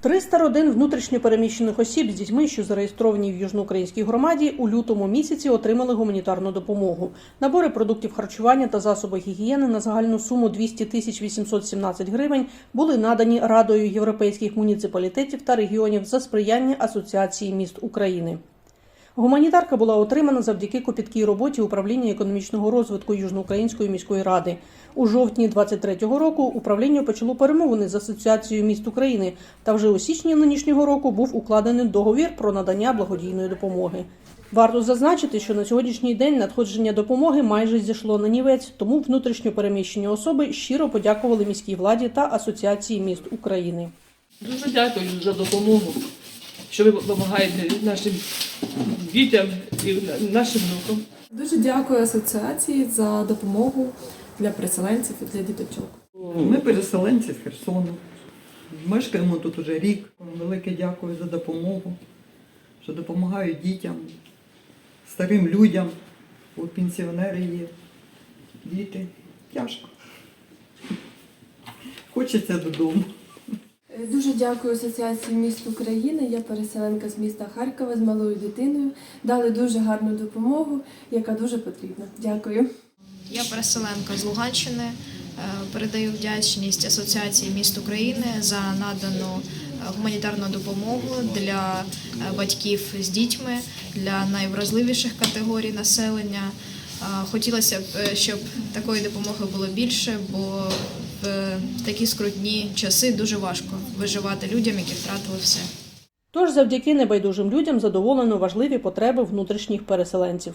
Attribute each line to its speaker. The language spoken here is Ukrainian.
Speaker 1: Триста родин внутрішньопереміщених осіб з дітьми, що зареєстровані в южноукраїнській громаді, у лютому місяці отримали гуманітарну допомогу. Набори продуктів харчування та засоби гігієни на загальну суму 200 тисяч 817 гривень були надані Радою європейських муніципалітетів та регіонів за сприяння Асоціації міст України. Гуманітарка була отримана завдяки копіткій роботі управління економічного розвитку Южноукраїнської міської ради. У жовтні 23-го року управління почало перемовини з Асоціацією міст України, та вже у січні нинішнього року був укладений договір про надання благодійної допомоги. Варто зазначити, що на сьогоднішній день надходження допомоги майже зійшло на нівець, тому внутрішньо переміщені особи щиро подякували міській владі та Асоціації міст України.
Speaker 2: Дуже дякую за допомогу, що ви допомагаєте нашим дітям і нашим внукам.
Speaker 3: Дуже дякую асоціації за допомогу для переселенців і для діточок.
Speaker 4: Ми переселенці з Херсону. Мешкаємо тут уже рік. Велике дякую за допомогу, що допомагають дітям, старим людям. У пенсіонери є діти. Тяжко. Хочеться додому.
Speaker 5: Е, Дуже дякую Асоціації міст України. Я переселенка з міста Харкова з малою дитиною. Дали дуже гарну допомогу, яка дуже потрібна. Дякую.
Speaker 6: Я переселенка з Луганщини. Е, Передаю вдячність Асоціації міст України за надану е, гуманітарну допомогу для батьків з дітьми, для найвразливіших категорій населення. Хотілося б, щоб такої допомоги було більше, бо в такі скрутні часи дуже важко виживати людям, які втратили все.
Speaker 1: Тож завдяки небайдужим людям задоволено важливі потреби внутрішніх переселенців.